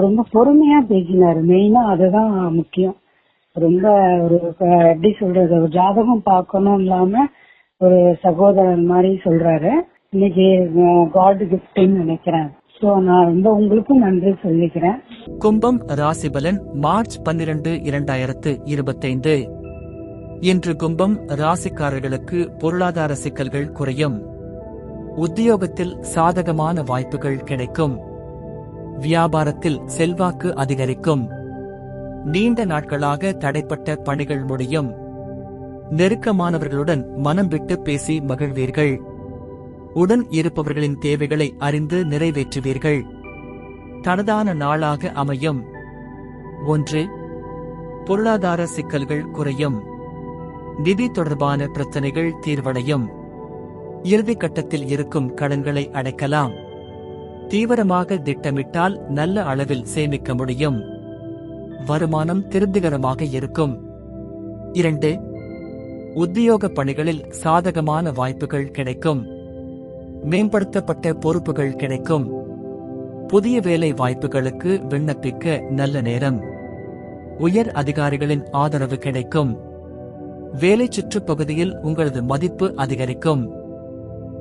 ரொம்ப பொறுமையா பேசினாரு. மெயினா அதுதான் முக்கியம். ரொம்ப ஒரு எப்படி சொல்றது ஒரு ஜாதகம் பார்க்கணும் இல்லாம ஒரு சகோதரன் மாதிரி சொல்றாரு. இன்னைக்கு காட் கிஃப்ட்னு நினைக்கிறேன். சோ நான் ரொம்ப உங்களுக்கும் நன்றி சொல்லிக்கிறேன். கும்பம் ராசிபலன் மார்ச் பன்னிரண்டு இரண்டாயிரத்து இருபத்தைந்து. இன்று கும்பம் ராசிக்காரர்களுக்கு பொருளாதார சிக்கல்கள் குறையும். உத்தியோகத்தில் சாதகமான வாய்ப்புகள் கிடைக்கும். வியாபாரத்தில் செல்வாக்கு அதிகரிக்கும். நீண்ட நாட்களாக தடைப்பட்ட பணிகள் முடியும். நெருக்கமானவர்களுடன் மனம் விட்டு பேசி மகிழ்வீர்கள். உடன் இருப்பவர்களின் தேவைகளை அறிந்து நிறைவேற்றுவீர்கள். தனதான நாளாக அமையும். ஒன்று பொருளாதார சிக்கல்கள் குறையும். நிதி தொடர்பான பிரச்சனைகள் தீர்வடையும். இறுதி கட்டத்தில் இருக்கும் கடன்களை அடைக்கலாம். தீவிரமாக திட்டமிட்டால் நல்ல அளவில் சேமிக்க முடியும். வருமானம் திருப்திகரமாக இருக்கும். இரண்டு உத்தியோக பணிகளில் சாதகமான வாய்ப்புகள் கிடைக்கும். மேம்படுத்தப்பட்ட பொறுப்புகள் கிடைக்கும். புதிய வேலை வாய்ப்புகளுக்கு விண்ணப்பிக்க நல்ல நேரம். உயர் அதிகாரிகளின் ஆதரவு கிடைக்கும். வேலை சுற்றுப்பகுதியில் உங்களது மதிப்பு அதிகரிக்கும்.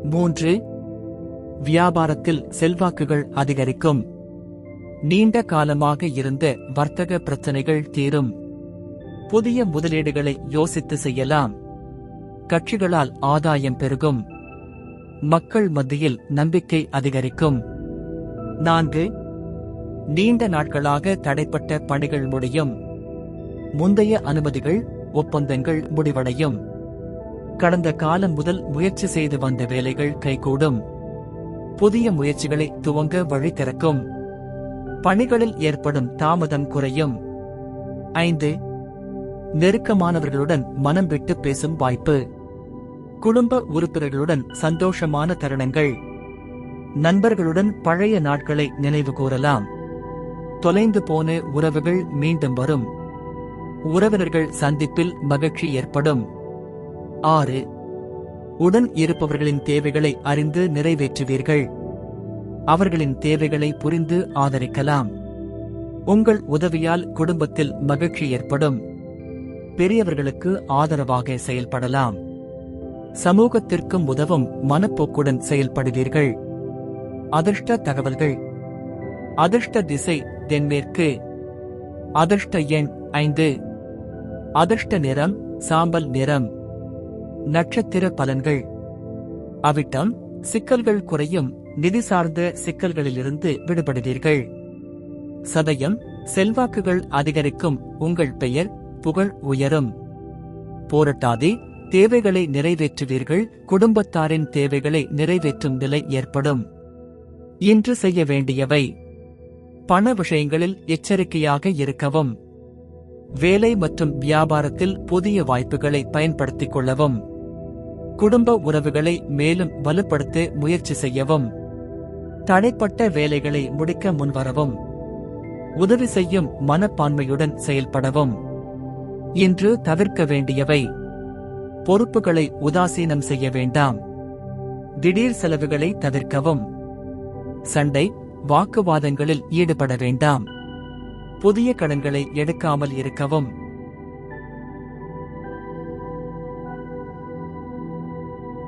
மூன்று வியாபாரத்தில் செல்வாக்குகள் அதிகரிக்கும். நீண்ட காலமாக இருந்த வர்த்தக பிரச்சனைகள் தீரும். புதிய முதலீடுகளை யோசித்து செய்யலாம். கட்சிகளால் ஆதாயம் பெருகும். மக்கள் மத்தியில் நம்பிக்கை அதிகரிக்கும். நான்கு நீண்ட நாட்களாக தடைப்பட்ட பணிகள் முடியும். முந்தைய அனுமதிகள் ஒப்பந்தங்கள் முடிவடையும். கடந்த காலம் முதல் முயற்சி செய்து வந்த வேலைகள் கைகூடும். புதிய முயற்சிகளை துவங்க வழி திறக்கும். பணிகளில் ஏற்படும் தாமதம் குறையும். ஐந்து நெருக்கமானவர்களுடன் மனம் விட்டு பேசும் வாய்ப்பு. குடும்ப உறுப்பினர்களுடன் சந்தோஷமான தருணங்கள். நண்பர்களுடன் பழைய நாட்களை நினைவு கூறலாம். தொலைந்து போன உறவுகள் மீண்டும் வரும். உறவினர்கள் சந்திப்பில் மகிழ்ச்சி ஏற்படும். ஆறு உடன் இருப்பவர்களின் தேவைகளை அறிந்து நிறைவேற்றுவீர்கள். அவர்களின் தேவைகளை புரிந்து ஆதரிக்கலாம். உங்கள் உதவியால் குடும்பத்தில் மகிழ்ச்சி ஏற்படும். பெரியவர்களுக்கு ஆதரவாக செயல்படலாம். சமூகத்திற்கும் உதவும் மனப்போக்குடன் செயல்படுவீர்கள். அதிர்ஷ்ட தகவல்கள். அதிர்ஷ்ட திசை தென்மேற்கு. அதிர்ஷ்ட எண் ஐந்து. அதிர்ஷ்ட நிறம் சாம்பல் நிறம். நட்சத்திர பலன்கள். அவிட்டம் சிக்கல்கள் குறையும் நிதி சார்ந்த சிக்கல்களிலிருந்து விடுபடுவீர்கள். சதயம் செல்வாக்குகள் அதிகரிக்கும் உங்கள் பெயர் புகழ் உயரும். போரட்டாதே தேவைகளை நிறைவேற்றுவீர்கள் குடும்பத்தாரின் தேவைகளை நிறைவேற்றும் நிலை ஏற்படும். இன்று செய்ய வேண்டியவை. பண விஷயங்களில் எச்சரிக்கையாக இருக்கவும். வேலை மற்றும் வியாபாரத்தில் புதிய வாய்ப்புகளை பயன்படுத்திக் கொள்ளவும். குடும்ப உறவுகளை மேலும் வலுப்படுத்த முயற்சி செய்யவும். தடைப்பட்ட வேலைகளை முடிக்க முன்வரவும். உதவி செய்யும் மனப்பான்மையுடன் செயல்படவும். இன்று தவிர்க்க வேண்டியவை. பொறுப்புகளை உதாசீனம் செய்ய வேண்டாம். திடீர் செலவுகளை தவிர்க்கவும். சண்டை வாக்குவாதங்களில் ஈடுபட வேண்டாம். புதிய கடன்களை எடுக்காமல் இருக்கவும்.